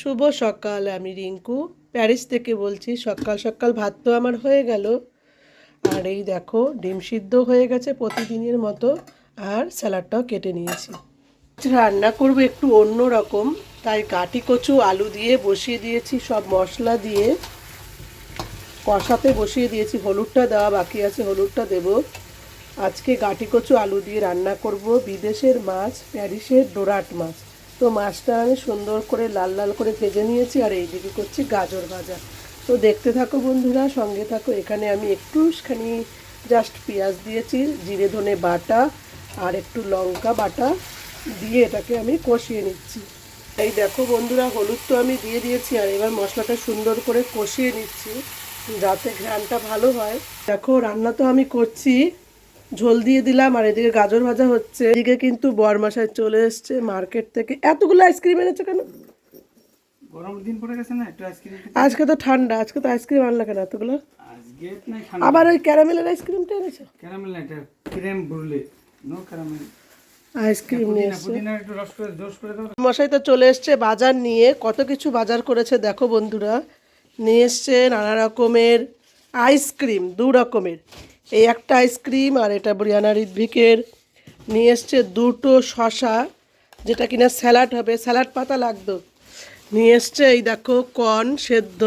শুভ সকাল, আমি রিঙ্কু। প্যারিস থেকে বলছি, সকাল সকাল ভাত তো আমার হয়ে গেল। আর এই দেখো, ডিম সিদ্ধ হয়ে গেছে প্রতিদিনের মতো, আর স্যালাডটাও কেটে নিয়েছি। রান্না করব একটু অন্য রকম, তাই কাটি কচু, আলু দিয়ে বসিয়ে দিয়েছি, সব মশলা দিয়ে। কষাতে বসিয়ে দিয়েছি, হলুদটা দেওয়া বাকি আছে, হলুদটা দেব। আজকে গাটি কচু, আলু দিয়ে রান্না করব, বিদেশের মাছ, প্যারিসের ডোরাট মাছ। তো মাছটা আমি সুন্দর করে লাল লাল করে ভেজে নিয়েছি আর এইদিকে করছি গাজর ভাজা। তো দেখতে থাকো বন্ধুরা, সঙ্গে থাকো। এখানে আমি একটুখানি জাস্ট পেঁয়াজ দিয়েছি, জিরে ধনে বাটা আর একটু লঙ্কা বাটা দিয়ে এটাকে আমি কষিয়ে নিচ্ছি। এই দেখো বন্ধুরা, হলুদ তো আমি দিয়ে দিয়েছি আর এবার মশলাটা সুন্দর করে কষিয়ে নিচ্ছি যাতে ঘ্রানটা ভালো হয়। দেখো রান্না তো আমি করছি। ঝোল দিয়ে দিলাম আর এদিকে গাজর ভাজা হচ্ছে। এদিকে কিন্তু বরমাসায় চলে এসছে মার্কেট থেকে। এতগুলো আইসক্রিম এনেছো কেন? আজকে তো ঠান্ডা আজকে তো আইসক্রিম আনলা কেন এতগুলো? আবার ওই ক্যারামেলের আইসক্রিমটা এনেছো? ক্যারামেল না এটা creme brulee. No caramel ice cream নিয়ে মশাই তো চলে এসছে বাজার নিয়ে কত কিছু বাজার করেছে দেখো বন্ধুরা। নিয়ে এসছে নানা রকমের আইসক্রিম দু রকমের। এই একটা আইসক্রিম আর এটা বুরিয়ানা রিদ্ভিকের। নিয়ে এসছে দুটো শশা, যেটা কিনা স্যালাড হবে, স্যালাড পাতা লাগতো। নিয়ে এসছে এই দেখো কর্ন সেদ্ধ,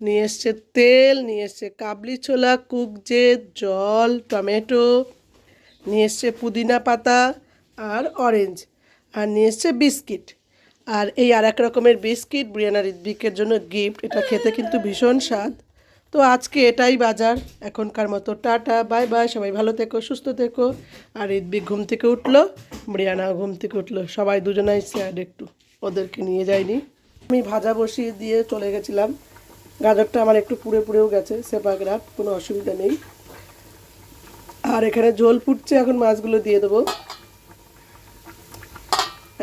নিয়ে এসছে তেল, নিয়ে এসছে কাবলি ছোলা কুকজে জল, টমেটো, নিয়ে এসছে পুদিনা পাতা আর অরেঞ্জ, আর নিয়ে এসছে বিস্কিট। আর এই আর এক রকমের বিস্কিট ব্রিয়ানা ঋদ্বিকের জন্য গিফট, এটা খেতে কিন্তু ভীষণ স্বাদ। তো আজকে এটাই বাজার। এখনকার মতো টাটা, বাই বাই, সবাই ভালো থেকো, সুস্থ থেকো। আর ঋদ্বিক ঘুম থেকে উঠল ব্রিয়ানাও ঘুম থেকে উঠল। সবাই দুজনাই স্যাড একটু, ওদেরকে নিয়ে যায়নি। আমি ভাজা বসিয়ে দিয়ে চলে গেছিলাম। গাজরটা আমার একটু পুড়ে পুড়েও গেছে সেপাগ্রাফ কোনো অসুবিধা নেই। আর এখানে জল ফুটছে, এখন মাছগুলো দিয়ে দেবো।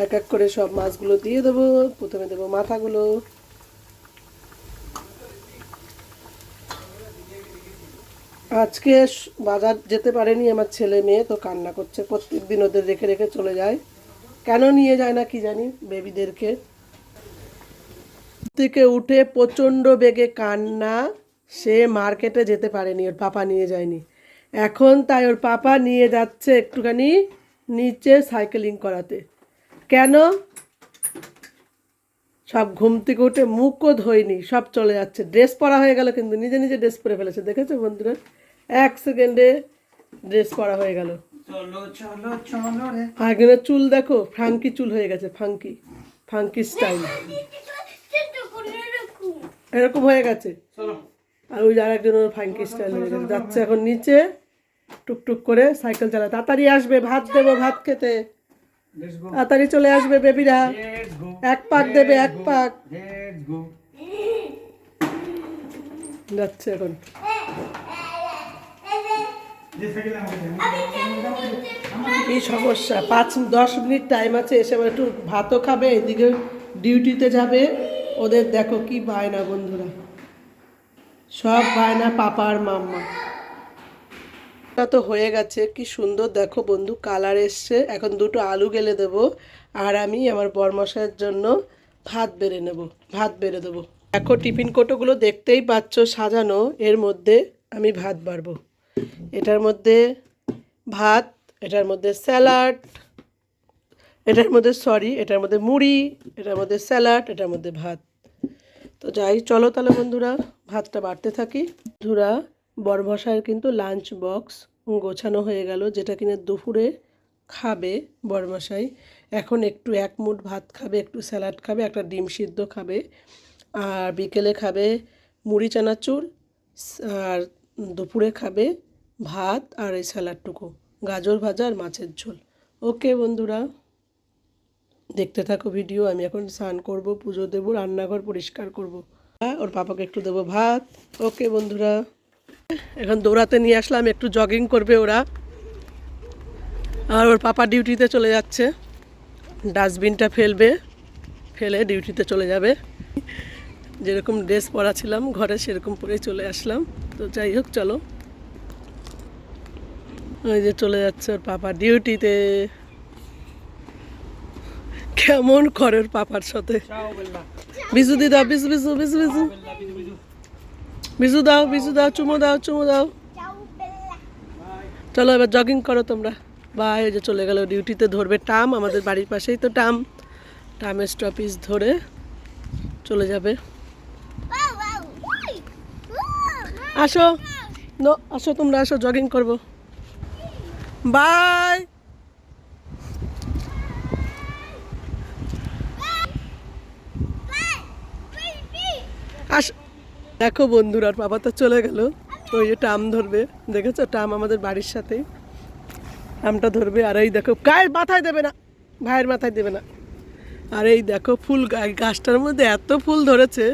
এক এক করে সব মাছগুলো দিয়ে দেবো, প্রথমে দেবো মাথাগুলো। আজকে বাজার যেতে পারেনি আমার ছেলে মেয়ে, তো কান্না করছে। প্রত্যেক দিন ওদের রেখে রেখে চলে যায়। কেন নিয়ে যায় না কি জানি, বেবিদেরকে। থেকে উঠে প্রচণ্ড বেগে কান্না, সে মার্কেটে যেতে পারেনি, ওর পাপা নিয়ে যায়নি। এখন তাই ওর পাপা নিয়ে যাচ্ছে একটুখানি নিচে সাইকেলিং করাতে। কেন? সব ঘুম থেকে উঠে মুখও ধোয়নি সব চলে যাচ্ছে। ড্রেস পরা হয়ে গেল কিন্তু নিজে নিজে ড্রেস পরে ফেলেছে দেখেছ বন্ধুরা? এক সেকেন্ডে ড্রেস পরা হয়ে গেল। চলো চলো দেখো ফাঙ্কি চুল হয়ে গেছে ফাঙ্কি ফাঙ্কি স্টাইল এরকম হয়ে গেছে। চলো। আর ওই আর একজন ওর ফাঙ্কি স্টাইল হয়ে গেছে যাচ্ছে এখন নিচে টুকটুক করে সাইকেল চালা তাড়াতাড়ি আসবে ভাত দেবো ভাত খেতে। তাড়াতাড়ি চলে আসবে বেবিরা। এক পাক দেবে এক পাক। যাচ্ছে এখন। কি সমস্যা পাঁচ দশ মিনিট টাইম আছে এসে আবার একটু ভাতও খাবে এদিকে ডিউটিতে যাবে। ওদের দেখো কি বায়না বন্ধুরা। সব বায়না পাপা আর মাম্মা। তা তো হয়ে গেছে, কি সুন্দর। দেখো বন্ধু, কালার এসছে। এখন দুটো আলু গেলে দেবো, আর আমি আমার বরমশাইয়ের জন্য ভাত বেড়ে নেব, ভাত বেড়ে দেবো। দেখো, টিফিন কোটোগুলো দেখতেই পাচ্ছ সাজানো। এর মধ্যে আমি ভাত বাড়বো। এটার মধ্যে ভাত, এটার মধ্যে স্যালাড, এটার মধ্যে, সরি, এটার মধ্যে মুড়ি, এটার মধ্যে স্যালাড, এটার মধ্যে ভাত। তো যাই, চলো তাহলে বন্ধুরা, ভাতটা বাড়তে থাকি। বন্ধুরা বরমশাইয়ের কিন্তু লাঞ্চ বক্স গোছানো হয়ে গেল, যেটা কিনা দুপুরে খাবে বরমশাই এখন একটু এক মুঠ ভাত খাবে, একটু স্যালাড খাবে, একটা ডিম সিদ্ধ খাবে, আর বিকেলে খাবে মুড়ি, চানাচুর, আর দুপুরে খাবে ভাত আর এই স্যালাডটুকু, গাজর ভাজা আর মাছের ঝোল। ওকে বন্ধুরা, দেখতে থাকো ভিডিও আমি এখন স্নান করব, পুজো দেবো, রান্নাঘর পরিষ্কার করব। ওর পাপাকে একটু দেবো ভাত। ওকে বন্ধুরা। এখন দৌড়াতে নিয়ে আসলাম একটু জগিং করবে ওরা। আর ওর পাপা ডিউটিতে চলে যাচ্ছে। ডাস্টবিনটা ফেলবে ফেলে ডিউটিতে চলে যাবে। যেরকম ড্রেস পরা ছিলাম ঘরে সেরকম পরে চলে আসলাম। তো যাই হোক চলো। ওই যে চলে যাচ্ছে ওর পাপা ডিউটিতে কেমন করে ওর পাপার সাথে। বিজু দি দাও বিজু বিজু বিজু বিজু। বিজু দাও বিজু দাও, চুমো দাও চুমো দাও। চলো এবার জগিং করো তোমরা। বাই যে চলে গেল ডিউটিতে ধরবে টাম, আমাদের বাড়ির পাশেই তো টাম। টামের স্টপিস ধরে চলে যাবে। আসো। আসো তোমরা, আসো জগিং করব। বাই আস দেখো বন্ধুরা, বাবা তো চলে গেল। ওই যে টাম ধরবে, দেখেছ? টাম আমাদের বাড়ির সাথেই টামটা ধরবে, আর এই দেখো, গায়ের মাথায় দেবে না, ভাইয়ের মাথায় দেবে না। আর এই দেখো, ফুল গাছটার মধ্যে এত ফুল ধরেছে,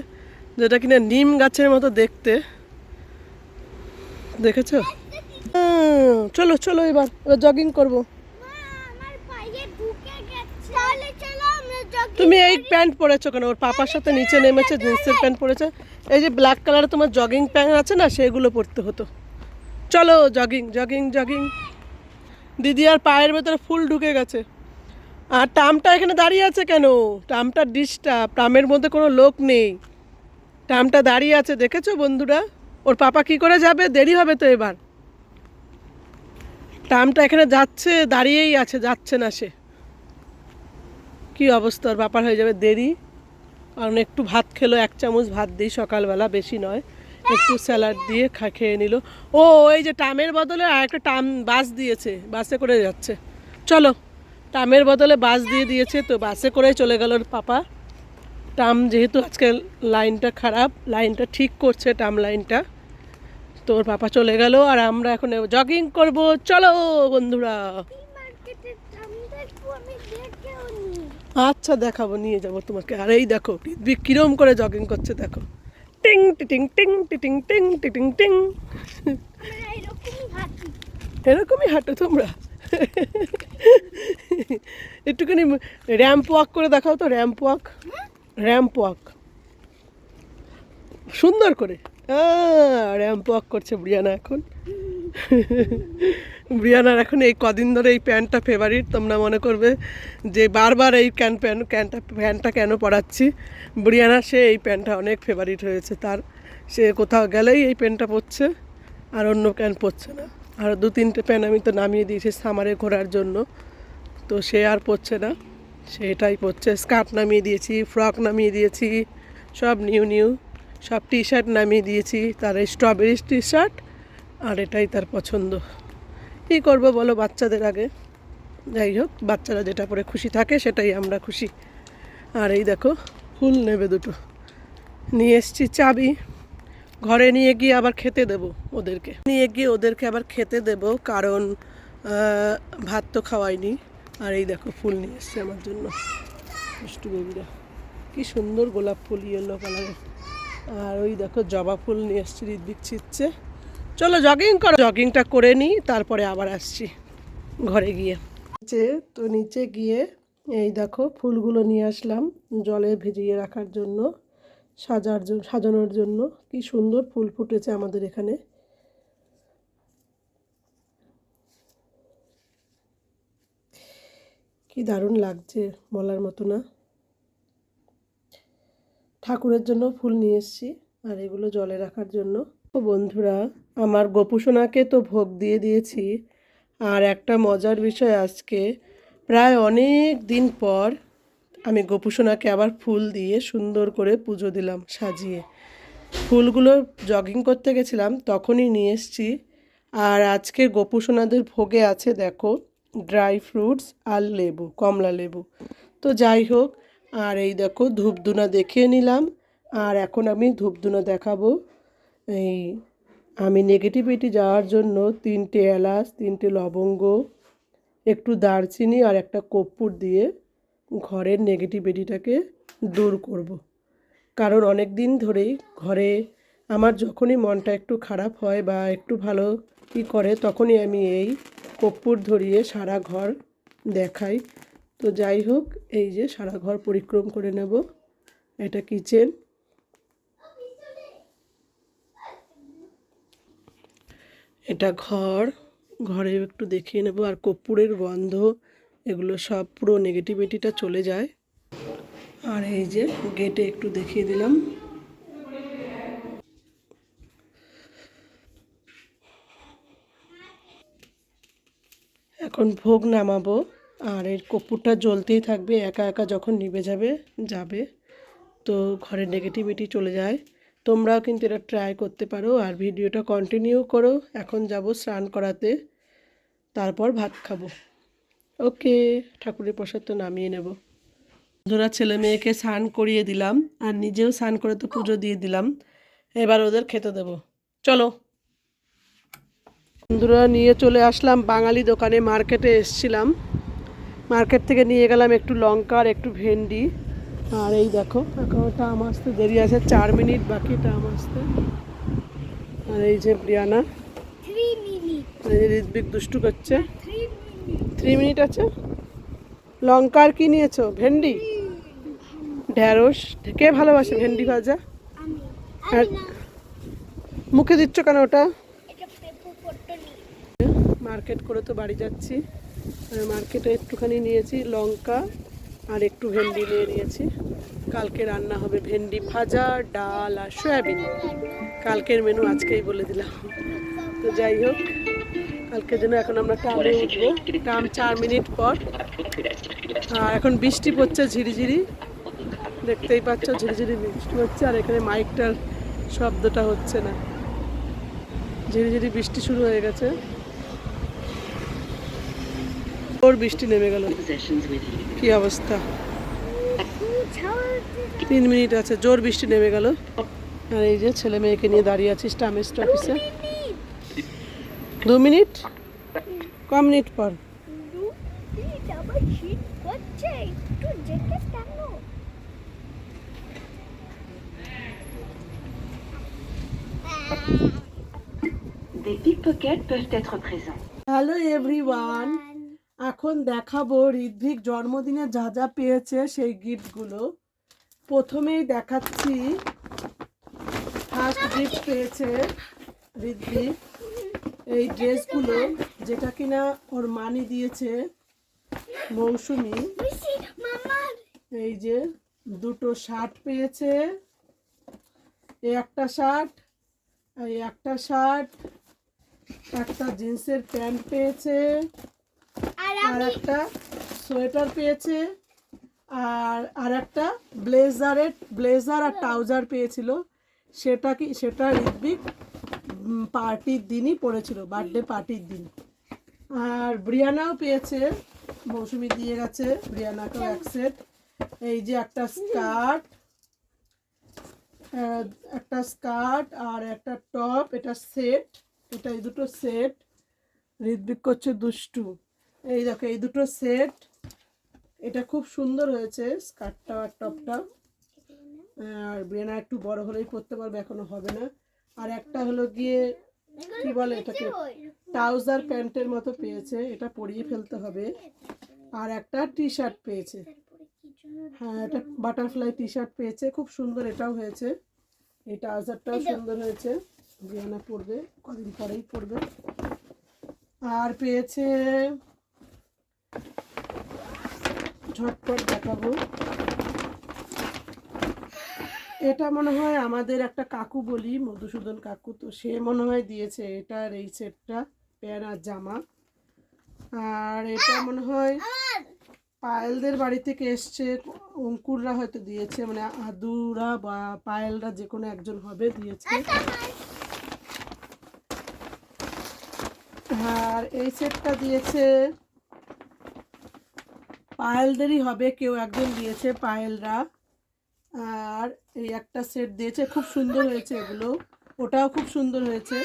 যেটা কিনা নিম গাছের মতো দেখতে। দেখেছ? চলো চলো এবার এবার জগিং করব। তুমি এই প্যান্ট পরেছো কেন? ওর পাপার সাথে নিচে নেমেছে, জিন্সের প্যান্ট পরেছে। এই যে ব্ল্যাক কালারের তোমার জগিং প্যান্ট আছে না, সেগুলো পরতে হতো। চলো জগিং জগিং জগিং দিদি আর পায়ের ভেতরে ফুল ঢুকে গেছে। আর টামটা এখানে দাঁড়িয়ে আছে কেন? টামটা ডিস্টার্ব টামের মধ্যে কোনো লোক নেই। টামটা দাঁড়িয়ে আছে, দেখেছ বন্ধুরা? ওর পাপা কি করে যাবে? দেরি হবে তো এবার। টামটা এখানে যাচ্ছে, দাঁড়িয়েই আছে, যাচ্ছে না সে। কি অবস্থা? ওর ব্যাপার হয়ে যাবে দেরি। কারণ একটু ভাত খেলো, এক চামচ ভাত দিই, সকালবেলা, বেশি নয়। একটু স্যালাড দিয়ে খা, খেয়ে নিল। ও, এই যে টামের বদলে আর একটা টাম, বাস দিয়েছে, বাসে করে যাচ্ছে। চলো, টামের বদলে বাস দিয়ে দিয়েছে, তো বাসে করেই চলে গেল পাপা। টাম যেহেতু আজকে লাইনটা খারাপ, লাইনটা ঠিক করছে টাম লাইনটা। তো ওর পাপা চলে গেল, আর আমরা এখন জগিং করব। চলো, বন্ধুরা। আচ্ছা দেখাবো, নিয়ে যাব তোমাকে। আর এই দেখো, পৃথ্বী কিরম করে জগিং করছে, দেখো। টিং, টিটিং টিং টিটিং টিং টিটিং, টিং। এরকমই হাঁটো তোমরা। একটুখানি র্যাম্প ওয়াক করে দেখাও তো র্যাম্প ওয়াক র্যাম্প ওয়াক সুন্দর করে। র্যাম্প ওয়াক করছে ব্রিয়ানা এখন। ব্রিয়ানার এখন এই কদিন ধরে এই প্যান্টটা ফেভারিট তোমরা মনে করবে যে বারবার এই ক্যান প্যান্ট ক্যানটা প্যান্টটা কেন পরাচ্ছি? ব্রিয়ানার সে এই প্যান্টটা অনেক ফেভারিট হয়েছে, তার সে কোথাও গেলেই এই প্যান্টটা পরছে, আর অন্য প্যান্ট পরছে না। আর দু তিনটে প্যান্ট আমি তো নামিয়ে দিয়েছি সামারে ঘোরার জন্য, তো সে আর পরছে না, সেটাই পরছে। স্কার্ট নামিয়ে দিয়েছি ফ্রক নামিয়ে দিয়েছি, সব নিউ নিউ সব টি শার্ট নামিয়ে দিয়েছি, তার স্ট্রবেরি টি শার্ট আর এটাই তার পছন্দ। কী করব বলো বাচ্চাদের আগে? যাই হোক, বাচ্চারা যেটা পরে খুশি থাকে সেটাই আমরা খুশি। আর এই দেখো, ফুল নেবে দুটো। নিয়ে এসছি চাবি। ঘরে নিয়ে গিয়ে আবার খেতে দেব ওদেরকে। নিয়ে গিয়ে ওদেরকে আবার খেতে দেব, কারণ ভাত তো খাওয়াইনি। আর এই দেখো, ফুল নিয়ে এসছে আমার জন্য। বেবিরা কি সুন্দর গোলাপ ফুল ইয়েলো কালারের আর ওই দেখো, জবা ফুল নিয়ে এসছি ঋদ্বিক ছিচ্ছে চলো জগিং করো। জগিংটা করে নিই, তারপরে আবার আসছি ঘরে গিয়ে। নিচে, তো নিচে গিয়ে এই দেখো ফুলগুলো নিয়ে আসলাম জলে ভিজিয়ে রাখার জন্য, সাজার জন্য সাজানোর জন্য। কি সুন্দর ফুল ফুটেছে আমাদের এখানে। কি দারুণ লাগছে বলার মতো না। ঠাকুরের জন্য ফুল নিয়ে এসেছি, আর এগুলো জলে রাখার জন্য। বন্ধুরা আমার গোপুসোনাকে তো ভোগ দিয়ে দিয়েছি। আর একটা মজার বিষয় আজকে, প্রায় অনেক দিন পর আমি গোপুসোনাকে আবার ফুল দিয়ে সুন্দর করে পুজো দিলাম, সাজিয়ে। ফুলগুলো জগিং করতে গেছিলাম, তখনই নিয়ে এসেছি। আর আজকে গোপুসোনাদের ভোগে আছে, দেখো ড্রাই ফ্রুটস আর লেবু, কমলা লেবু। তো যাই হোক, আর এই দেখো, ধূপধুনা দেখিয়ে নিলাম। আর এখন আমি ধূপধুনা দেখাবো, এই আমি নেগেটিভিটি যাওয়ার জন্য তিনটে এলাচ, তিনটে লবঙ্গ, একটু দারচিনি আর একটা কর্পূর দিয়ে ঘরের নেগেটিভিটিটাকে দূর করব। কারণ অনেক দিন ধরেই ঘরে আমার যখনই মনটা একটু খারাপ হয় বা একটু ভালো ই করে, তখনই আমি এই কর্পূর ধরিয়ে সারা ঘর দেখাই তো যাই হোক, এই যে সারা ঘর পরিক্রম করে নেব এটা কিচেন এটা ঘর। ঘরে একটু দেখিয়ে নেব। আর কর্পূরের গন্ধ, এগুলো সব পুরো নেগেটিভিটিটা চলে যায়। আর এই যে গেটে একটু দেখিয়ে দিলাম। এখন ভোগ নামাবো। আর এর কপুরটা জ্বলতেই থাকবে, একা একা যখন নিভে যাবে যাবে, তো ঘরের নেগেটিভিটি চলে যায়। তোমরাও কিন্তু এটা ট্রাই করতে পারো আর ভিডিওটা কন্টিনিউ করো। এখন যাব স্নান করাতে, তারপর ভাত খাব। ওকে, ঠাকুরের প্রসাদ তো নামিয়ে নেব। বন্ধুরা, ছেলে মেয়েকে স্নান করিয়ে দিলাম আর নিজেও স্নান করে তো পুজো দিয়ে দিলাম। এবার ওদের খেতে দেবো। চলো। বন্ধুরা, নিয়ে চলে আসলাম বাঙালি দোকানে মার্কেটে এসছিলাম। মার্কেট থেকে নিয়ে গেলাম একটু লঙ্কা আর একটু ভেন্ডি। আর এই দেখো, এখন টাম আসতে দেরি আছে, চার মিনিট বাকি টাম আসতে। আর এই যে প্রিয়ানা যে দুষ্টু করছে। থ্রি মিনিট আছে? লঙ্কা আর কি নিয়েছো? ভেন্ডি? ঢ্যাঁড়স কে ভালোবাসে ভেন্ডি ভাজা? আর মুখে দিচ্ছ কেন ওটা? মার্কেট করে তো বাড়ি যাচ্ছি। মার্কেটে একটুখানি নিয়েছি লঙ্কা। আর একটু ভেন্ডি নিয়ে নিয়েছি। কালকে রান্না হবে ভেন্ডি ভাজা, ডাল আর সয়াবিন। কালকের মেনু আজকেই বলে দিলাম। তো যাই হোক কালকের জন্য এখন আমরা টামে উঠবো। টাম চার মিনিট পর। আর এখন বৃষ্টি পড়ছে ঝিরিঝিরি। দেখতেই পাচ্ছ ঝিরিঝিরি বৃষ্টি হচ্ছে, আর এখানে মাইকটার শব্দটা হচ্ছে না। ঝিরিঝিরি বৃষ্টি শুরু হয়ে গেছে। ওর বৃষ্টি নেমে গেল। কি অবস্থা? তিন মিনিট আছে জোর বৃষ্টি নেমে গেল। আর এই যে ছেলে মেয়েকে নিয়ে দাঁড়িয়ে আছিস টামেস্ট অফিসে দু মিনিট? ক মিনিট পর? Des pickpockets peuvent être présents. Hello everyone এখন দেখাবো ঋদ্ভিক জন্মদিনে যা যা পেয়েছে সেই গিফটগুলো। প্রথমেই দেখাচ্ছি ফার্স্ট গিফট পেয়েছে ঋদ্ভিক এই ড্রেসগুলো, যেটা কিনা ওর মানি দিয়েছে মৌসুমি। এই যে দুটো শার্ট পেয়েছে, এই একটা শার্ট এই একটা শার্ট একটা জিন্সের প্যান্ট পেয়েছে। আর একটা সোয়েটার পেয়েছে আর আর একটা ব্লেজারের ব্লেজার আর ট্রাউজার পেয়েছিল। সেটা কি সেটা ঋদ্বিক পার্টির দিনই পড়েছিল বার্থডে পার্টির দিন। আর ব্রিয়ানাও পেয়েছে মৌসুমি দিয়ে গেছে ব্রিয়ানাকেও এক সেট। এই যে একটা স্কার্ট একটা স্কার্ট আর একটা টপ এটা সেট এটা এই দুটো সেট। ঋদ্বিক করছে দুষ্টু। এই দেখো এই দুটো সেট এটা খুব সুন্দর হয়েছে স্কার্টটা আর টপটা। আর ব্রেনা একটু বড় হলেই পরতে পারবে এখনও হবে না। আর একটা হলো গিয়ে কি বলে এটাকে? ট্রাউজার প্যান্টের মতো পেয়েছে এটা পরিয়ে ফেলতে হবে। আর একটা টি শার্ট পেয়েছে। হ্যাঁ এটা বাটারফ্লাই টি শার্ট পেয়েছে খুব সুন্দর এটাও হয়েছে। এই ট্রাউজারটাও সুন্দর হয়েছে। ব্রিয়ানা পরবে কদিন পরেই পরবে। আর পেয়েছে ঝটপট দেখাবো। এটা মনে হয় আমাদের একটা কাকু বলি, মধুসূদন কাকু। তো সে মনে হয় দিয়েছে এটার এই সেটটা, প্যান্ট আর জামা। আর এটা মনে হয় পায়েলদের বাড়ি থেকে এসছে। অঙ্কুররা হয়তো দিয়েছে মানে আদুরা বা পায়েলরা যে কোনো একজন হবে দিয়েছে। আর এই সেটটা দিয়েছে পায়েলদেরই হবে, কেউ একজন দিয়েছে পায়েলরা। আর এই একটা সেট দিয়েছে, খুব সুন্দর হয়েছে এগুলো। ওটাও খুব সুন্দর হয়েছে।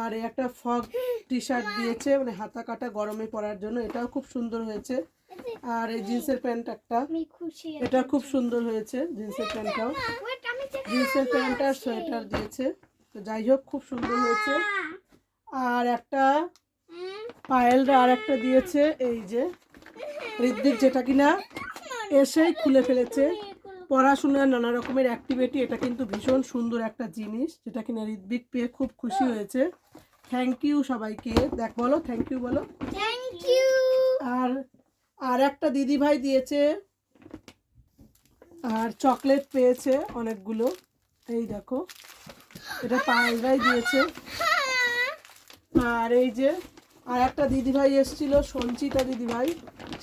আর এই একটা ফগ টি শার্ট দিয়েছে মানে হাতা কাটা গরমে পরার জন্য, এটাও খুব সুন্দর হয়েছে। আর এই জিন্সের প্যান্ট একটা, এটা খুব সুন্দর হয়েছে জিন্সের প্যান্টটাও। জিন্সের প্যান্ট আর সোয়েটার দিয়েছে, তো যাই হোক, খুব সুন্দর হয়েছে। আর একটা পায়েলরা আর একটা দিয়েছে, এই যে ঋদ্বিক যেটা কিনা এসেই খুলে ফেলেছে। পড়াশোনার নানা রকমের অ্যাক্টিভিটি এটা কিন্তু ভীষণ সুন্দর একটা জিনিস যেটা কিনা ঋদ্বিক পেয়ে খুব খুশি হয়েছে। থ্যাংক ইউ সবাইকে। দেখ বলো থ্যাংক ইউ বলো। আর আর একটা দিদি ভাই দিয়েছে আর চকলেট পেয়েছে অনেকগুলো। এই দেখো এটা পায়েলরাই দিয়েছে। আর এই যে আর একটা দিদিভাই এসেছিল সঞ্চিতা দিদিভাই।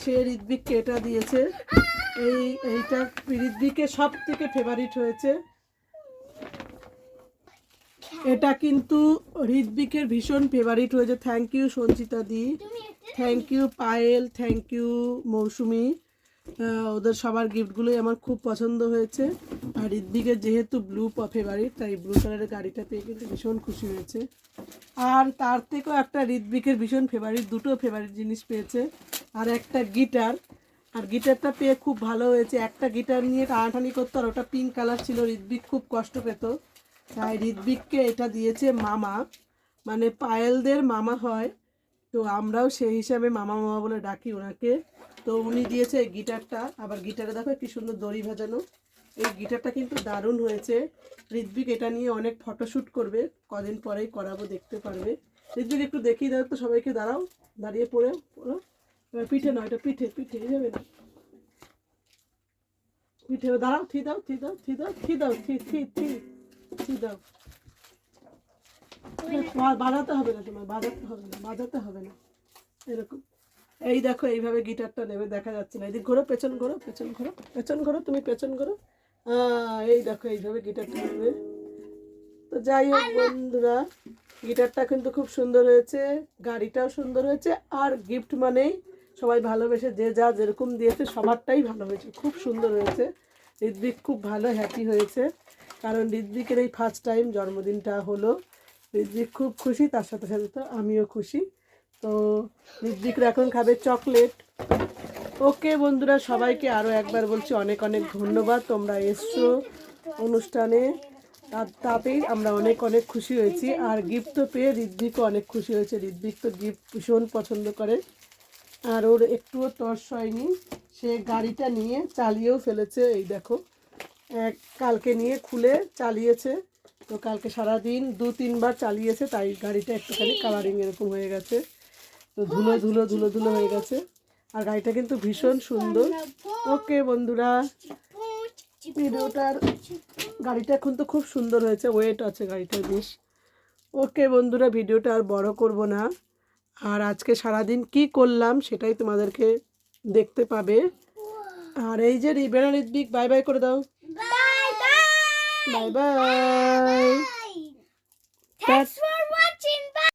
সে ঋদ্বিককে এটা দিয়েছে। এই, এইটা ঋদ্বিকের সব থেকে ফেভারিট হয়েছে। এটা কিন্তু ঋদ্বিকের ভীষণ ফেভারিট হয়েছে। Thank you Sanchita di. Thank you Payel. Thank you Mousumi. ওদের সবার গিফটগুলোই আমার খুব পছন্দ হয়েছে। আর ঋদ্বিকের যেহেতু ব্লু ফেভারিট তাই ব্লু কালারের গাড়িটা পেয়ে কিন্তু ভীষণ খুশি হয়েছে। আর তার থেকেও একটা ঋদ্বিকের ভীষণ ফেভারিট দুটো ফেভারিট জিনিস পেয়েছে। আর একটা গিটার। আর গিটারটা পেয়ে খুব ভালো হয়েছে। একটা গিটার নিয়ে টানাটানি করতো, আর ওটা পিঙ্ক কালার ছিল। ঋদ্বিক খুব কষ্ট পেত। তাই ঋদ্বিককে এটা দিয়েছে মামা। মানে পায়েলদের মামা হয়। তো আমরাও সেই হিসাবে মামা মামা বলে ডাকি ওনাকে। তো উনি দিয়েছে গিটারটা। আবার গিটারে দেখো কি সুন্দর দড়ি ভাজানো। এই গিটারটা কিন্তু দারুণ হয়েছে। ঋদ্বিক এটা নিয়ে অনেক ফটোশ্যুট করবে। কদিন পরেই করাবো, দেখতে পারবে। ঋদ্বিক একটু দেখিয়ে দাও তো সবাইকে। দাঁড়াও, দাঁড়িয়ে পড়ে, পড়ো। এবার পিঠে নয় এটা পিঠে পিঠে যাবে না। পিঠে দাঁড়াও থি দাও থি দাও থি দাও থি দাও থি থি থি থি দাও। বাজাতে হবে না তোমার বাজাতে হবে না বাজাতে হবে না। এরকম। এই দেখো এইভাবে গিটারটা নেবে দেখা যাচ্ছে না। এদিক ঘোরো পেছন ঘোরো পেছন ঘোরো পেছন ঘোরো তুমি পেছন ঘোরো। এই দেখো এইভাবে গিটারটা নেবে। তো যাই হোক বন্ধুরা গিটারটা কিন্তু খুব সুন্দর হয়েছে গাড়িটাও সুন্দর হয়েছে আর গিফট মানেই সবাই ভালোবেসে যে যা যেরকম দিয়েছে সবারটাই ভালো হয়েছে খুব সুন্দর হয়েছে। ঋদ্বিক খুব ভালো হ্যাপি হয়েছে। কারণ ঋদ্বিকের এই ফার্স্ট টাইম জন্মদিনটা হলো। ঋদ্বিক খুব খুশি, তার সাথে সাথে তো আমিও খুশি। তো ঋদ্বিকরা এখন খাবে চকলেট ওকে বন্ধুরা, সবাইকে আরও একবার বলছি অনেক অনেক ধন্যবাদ। তোমরা এসছো অনুষ্ঠানে। তা- তাতেই আমরা অনেক অনেক খুশি হয়েছি। আর গিফট তো পেয়ে ঋদ্বিকও অনেক খুশি হয়েছে। ঋদ্বিক তো গিফট ভীষণ পছন্দ করে। আর ওর একটুও তর্স হয়নি। সে গাড়িটা নিয়ে চালিয়েও ফেলেছে, এই দেখো। এক কালকে নিয়ে খুলে চালিয়েছে। তো কালকে সারাদিন দু, তিনবার চালিয়েছে, তাই গাড়িটা একটুখানি কালারিং এরকম হয়ে গেছে। তো ধুলো ধুলো ধুলো ধুলো হয়ে গেছে। আর গাড়িটা কিন্তু ভীষণ সুন্দর। ওকে বন্ধুরা, ভিডিওটার গাড়িটা এখন তো খুব সুন্দর হয়েছে ওয়েট আছে গাড়িটার বেশ। ওকে বন্ধুরা, ভিডিওটা আর বড় করব না। আর আজকে সারাদিন কি করলাম সেটাই তোমাদেরকে দেখতে পাবে। আর এই যে রিবেনা ঋদ্বিক বাই বাই করে দাও। Bye bye bye